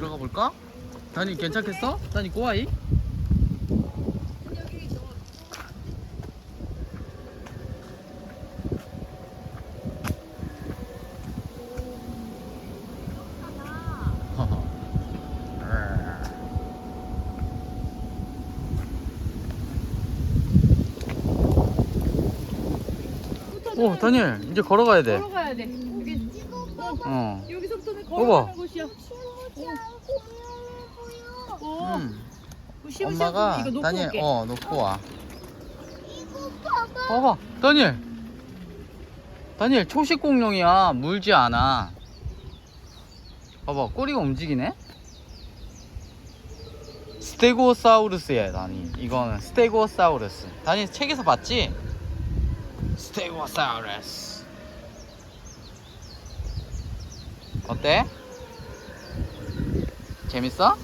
들어가 볼까? 다니 괜찮겠어? 다니 꼬아이? 오 다니엘 이제 걸어가야 돼. 걸어가야 돼. 여기 어. 여기서부터는 봐봐. 걸어가는 곳이야. 어. 음. 엄마가 이거 놓고 다니엘 올게. 어 놓고 와. 이거 봐봐. 봐봐 다니엘. 다니엘 초식 공룡이야 물지 않아. 봐봐 꼬리가 움직이네. 스테고사우루스야 다니. 이거는 스테고사우루스. 다니 책에서 봤지? 스테고사우루스. 어때? 재밌어?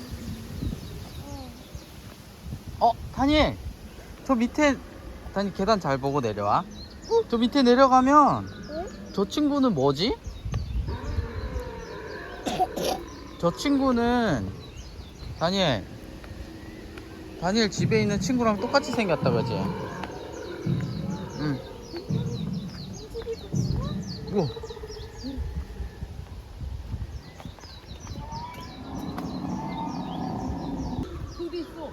어, 다니엘. 저 밑에 다니 계단 잘 보고 내려와. 저 밑에 내려가면 저 친구는 뭐지? 저 친구는 다니엘. 다니엘 집에 있는 친구랑 똑같이 생겼다 그지? 응. 우와. 저기 있어.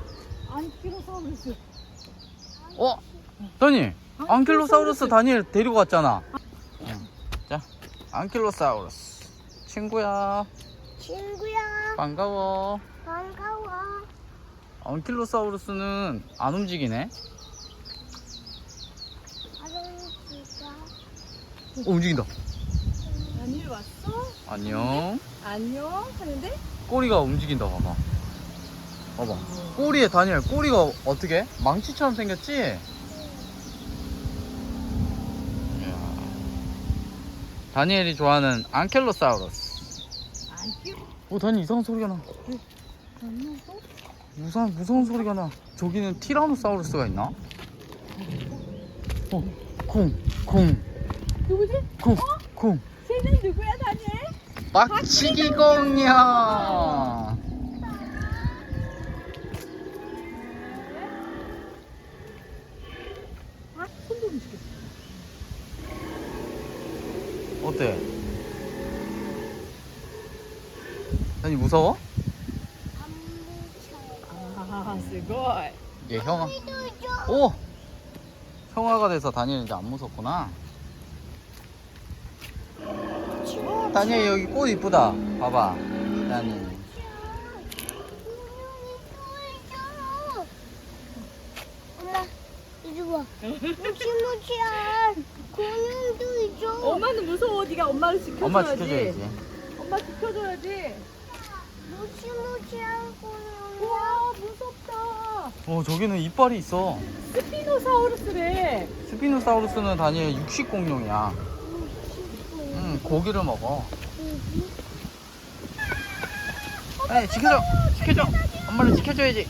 안키로사우루스. 어? 다니엘. 안킬로사우루스 다니엘 데리고 갔잖아. 응. 자, 안킬로사우루스. 친구야. 친구야, 반가워. 반가워. 안킬로사우루스는 안 움직이네. 아저씨가 어, 움직인다. 다니엘 왔어? 안녕. 안녕 하는데? 꼬리가 움직인다, 봐봐. 봐봐. 꼬리에 다니엘, 꼬리가 어떻게? 망치처럼 생겼지? 이야. 다니엘이 좋아하는 안킬로사우루스. 안키 오, 다니엘 이상한 소리가 나. 또? 무서운, 무서운 소리가 나. 저기는 티라노사우루스가 있나? 어, 콩, 콩, 누구지? 콩, 콩. 쟤는 누구야 다니엘? 빡치기 공룡! 아, 손도 움직여. 어때? 다니 무서워? 안 무서워. 아, 스고이. 얘 형아. 오! 형아가 돼서 다니엘 이제 안 무섭구나. 어, 다니엘 여기 꽃 이쁘다. 봐봐. 다니. 엄마, 이리 와. 무시무시한 있어. 엄마는 무서워. 네가 엄마를 지켜줘야지. 엄마 지켜줘야지. 엄마 지켜줘야지. 무시무시한 공룡. 우와, 무섭다. 어, 저기는 이빨이 있어. 스피노사우루스래. 스피노사우루스는 다니엘 육식 공룡이야. 응, 고기를 먹어. 에이, 지켜줘! 지켜줘! 엄마를 지켜줘야지.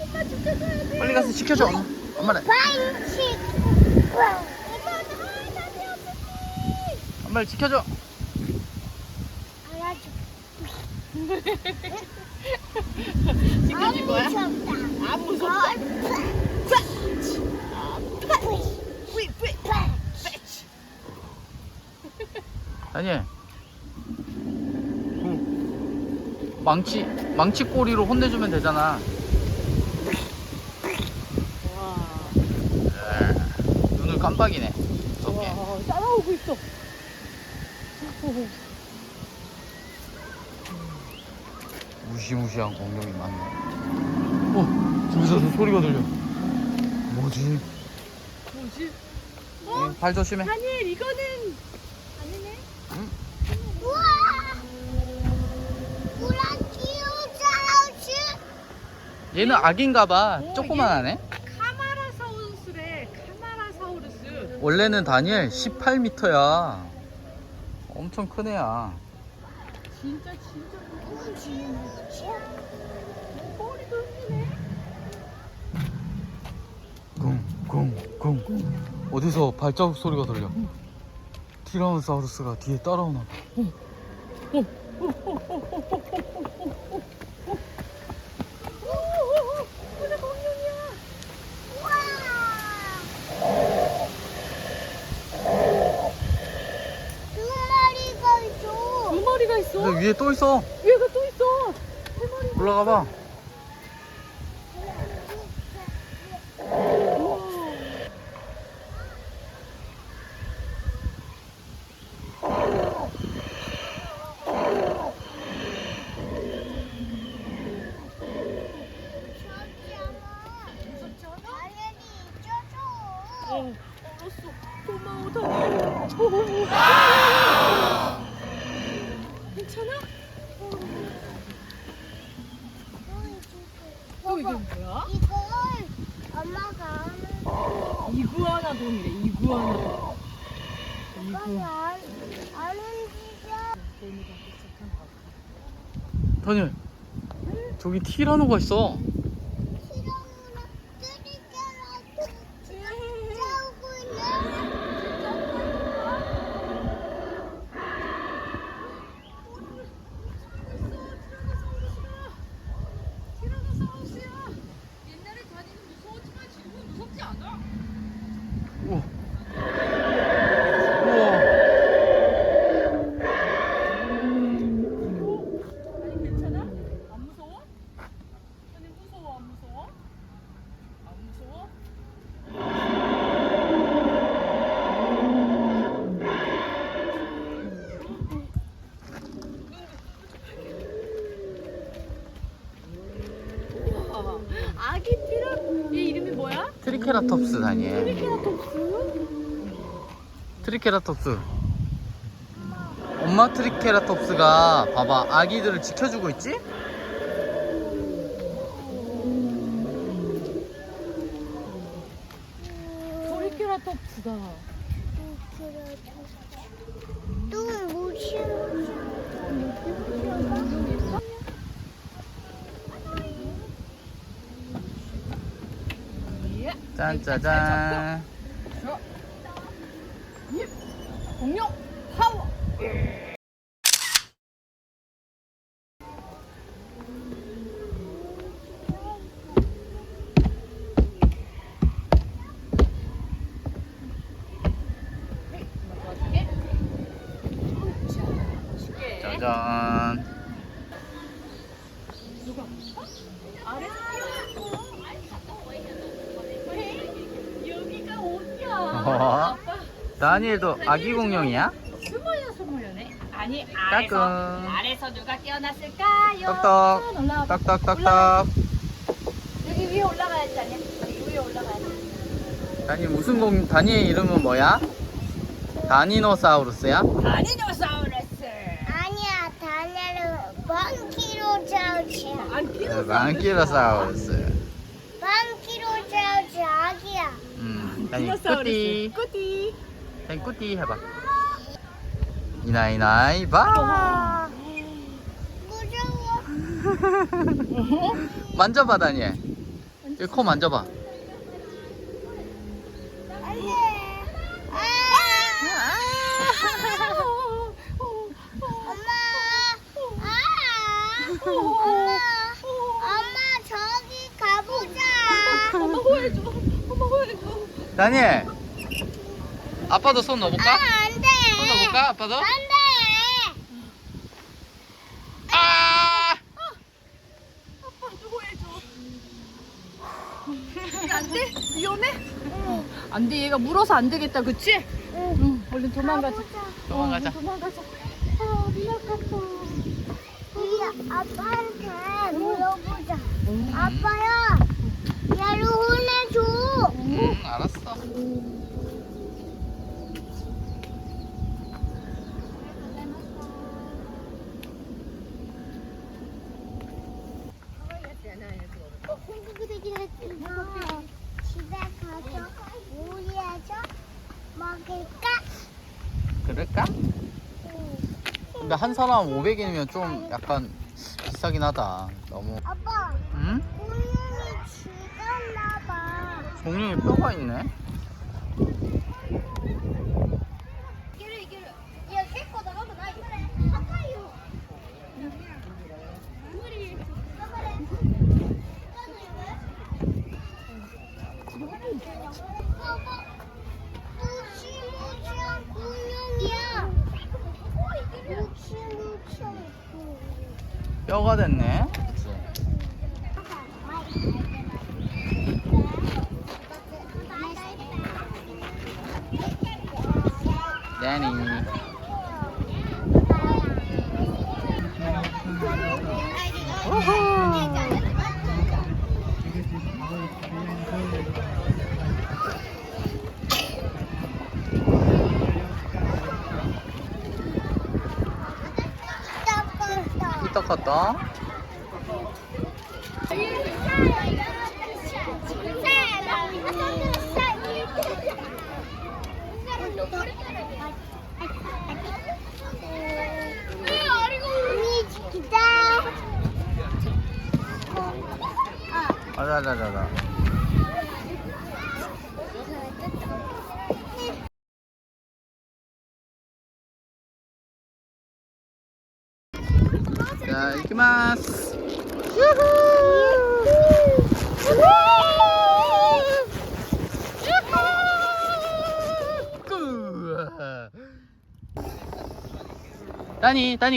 엄마 지켜줘야지. 빨리 가서 지켜줘. 엄마. 엄마를. 반칙. 와. 엄마, 나 답이 없었지. 엄마를 지켜줘. 지켜줄 거야? 무섭다. 안 무섭다. 뿌이, 뿌이. 다니엘. 그 망치 망치 꼬리로 혼내주면 되잖아. 와, 눈을 깜빡이네. 와, 따라오고 있어. 무시무시한 공룡이 많네. 어, 저기서 저 소리가 들려. 뭐지? 뭐지? 응, 발 조심해. 다니엘, 이거는 아니네. 응? 우와! 브라키오사우루스! 얘는 아기인가봐. 오, 조그만하네. 카마라사우루스래. 카마라사우루스. 원래는 다니엘 18m야. 엄청 큰 애야. 진짜 진짜 무서운지. 머리도 흔드네. 쿵쿵쿵. 어디서 발자국 소리가 들려. 티라노사우루스가 뒤에 따라오나 봐. 오늘 공룡이야. 우와. 두 마리가 있어. 두 근데 위에 또 있어. 얘가 또 있어. 올라가 봐. 어. 고마워. 어, 괜찮아? 어, 이게 뭐야? 이걸 엄마가 하는 이구아나 돈이래, 이구아나 돈. 이구. 안, 안 움직여. 다니엘. 저기 티라노가 있어. 실험으로 뚜리깨라도 싸우고 있네. 티라노사우루스야. 옛날에 다니는 무서웠지만 지금은 무섭지 않아. 우와. 우와. 아니 괜찮아? 안 무서워? 아니 무서워 안 무서워? 안 무서워? 우와, 아기 티라 얘 이름이 뭐야? 트리케라톱스 다니엘. 트리케라톱스? 트리케라톱스. 엄마 트리케라톱스가 봐봐 아기들을 지켜주고 있지? 또 무슨 예. 짠짜잔. 공룡 파워 짜잔. 누가 아래서 뛰어왔어 여기가 어디야 어? 다니엘도 아기 공룡이야? 숨어요 숨어요네 아니 까꿍. 아래서 아래서 누가 깨어났을까요 떡떡. 올라와 봐. 떡떡떡떡. 여기 위에 올라가야지 아니야 여기 위에 올라가야지 다니 무슨 공 다니엘 이름은 뭐야? 다니노사우루스야? 다니노사우루스 아니야 다니엘은 반키로자우스야. 안 네, 뛰어 만키로사우루스. 반키로자우스 아기야. 음, 다니 꾸띠. 꾸띠 다니 꾸띠 해봐. 이나이나이 바. 무서워. 만져봐 다니엘. 여기 코 만져봐. 엄마 저기 가보자. 엄마 호해줘 엄마 호해줘 다니엘. 아빠도 손 넣어볼까? 아, 안 돼. 손 넣어볼까? 아빠도? 안 돼. 아! 아빠도 호해줘 안 돼 위험해 안 돼 얘가 물어서 안 되겠다 그치 응. 응 얼른 도망가자 도망가자. 어, 도망가자 아, 미역국수. 우리 아빠한테 물어보자. 아빠야, 얘를 혼내줘. 응, 알았어. 어, 공부가 되긴 했지만 집에 가서 요리해서 먹을까? 그럴까? 응. 근데 한 사람 500엔이면 좀 약간 비싸긴 하다. 너무. 아빠, 응? 공룡이 죽었나 봐. 공룡이 뼈가 있네. 이기를 이기를. 야, 쉐코 나가면 나 이거래. 아파요. 춤추고. 뼈가 됐네. 그치? 데니. 이따 갔다. 아자 자자자. 자, 이기마스. 다니, 다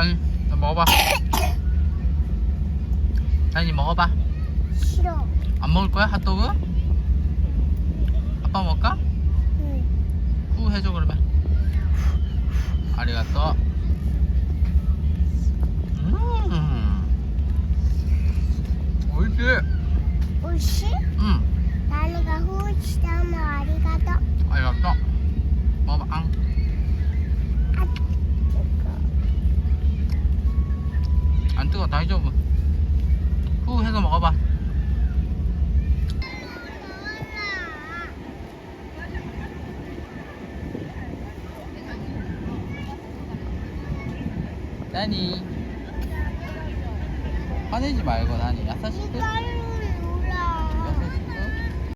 자, 짠, 자, 먹어봐. 짠이 먹어봐. 싫어. 안 먹을 거야 핫도그? 아빠 먹을까? 응. 후 해줘 그러면. 아리가또. 음. 옳지. 오시? 음. 나니가 후시다면 아리가또. 아리가또.